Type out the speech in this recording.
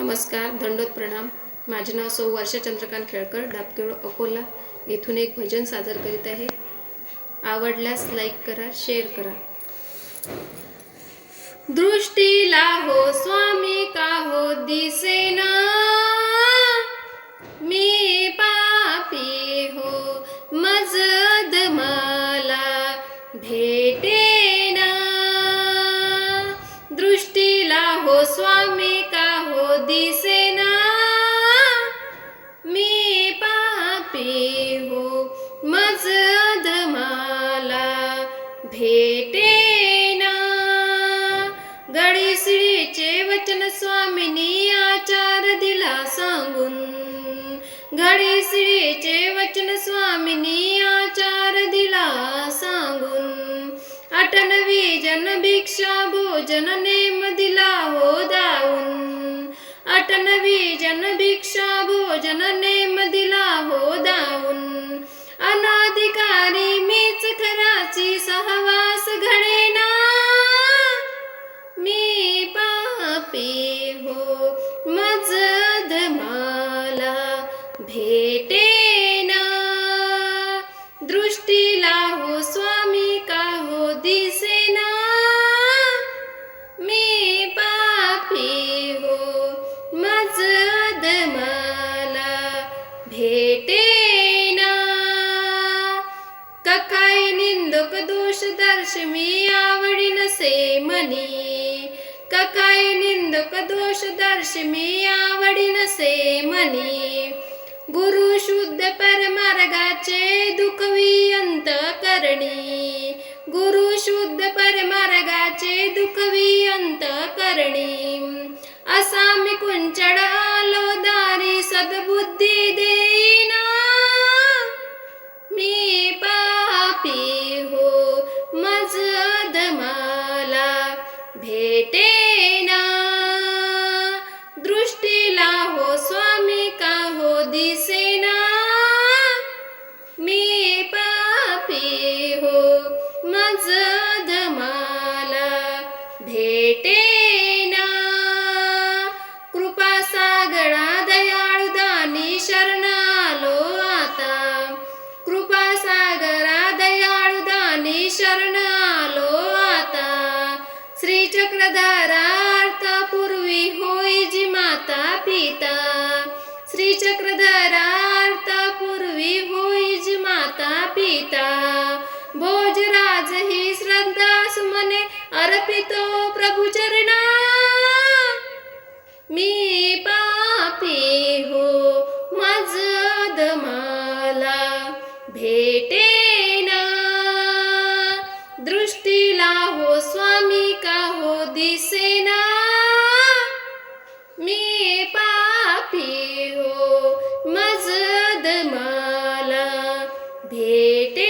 नमस्कार दंडोत प्रणाम. माझे नाव सौ वर्षा चंद्रकांत खेळकर डाबकेळ अकोला. येथून एक भजन सादर करीत आहे. आवडल्यास लाईक करा शेअर करा. दृष्टीला हो स्वामी का हो दिसेना. मी पापी हो मजद मला भेटेना. दृष्टीला हो स्वामी का दिसेना मी पापी हो मजद भेटेना गडीसळीचे वचन स्वामिनी आचार दिला सांगून गडीसळीचे वचन स्वामिनी आचार दिला सांगून अटनवी जन भिक्षा भोजन नेम दिला हो अटनवी जन भिक्षा भोजन नेम दिला हो दाऊन अनाधिकारी मीच खराची सहवास घडेना. मी पापी हो मजद मला भेटे भेटेना. ककाय निंदक दोष दर्श मी आवडी नसे मनी. ककाय निंदक दोष दर्श मी आवडी नसे मनी. गुरु शुद्ध परमार्गाचे दुखवी अंत करणी गुरु शुद्ध परमार्गाचे दुखवी अंत करणी असा मी कुंचड आलो दारी सद्बुद्धी मजद मला भेटेना कृपा सागरा दयाळू दानी शरण आता. कृपा सागरा दयाळू दानी शरण आलो आता. श्री चक्रधरार्थ पूर्वी होई जी माता पिता. श्री चक्रधरार्थ पूर्वी होई जी माता पिता. अर्पितो प्रभु चरणा। मी पापी हो मजद मला भेटेना दृष्टीला हो स्वामी का हो दिसेना मी पापी हो मजद मला भेटे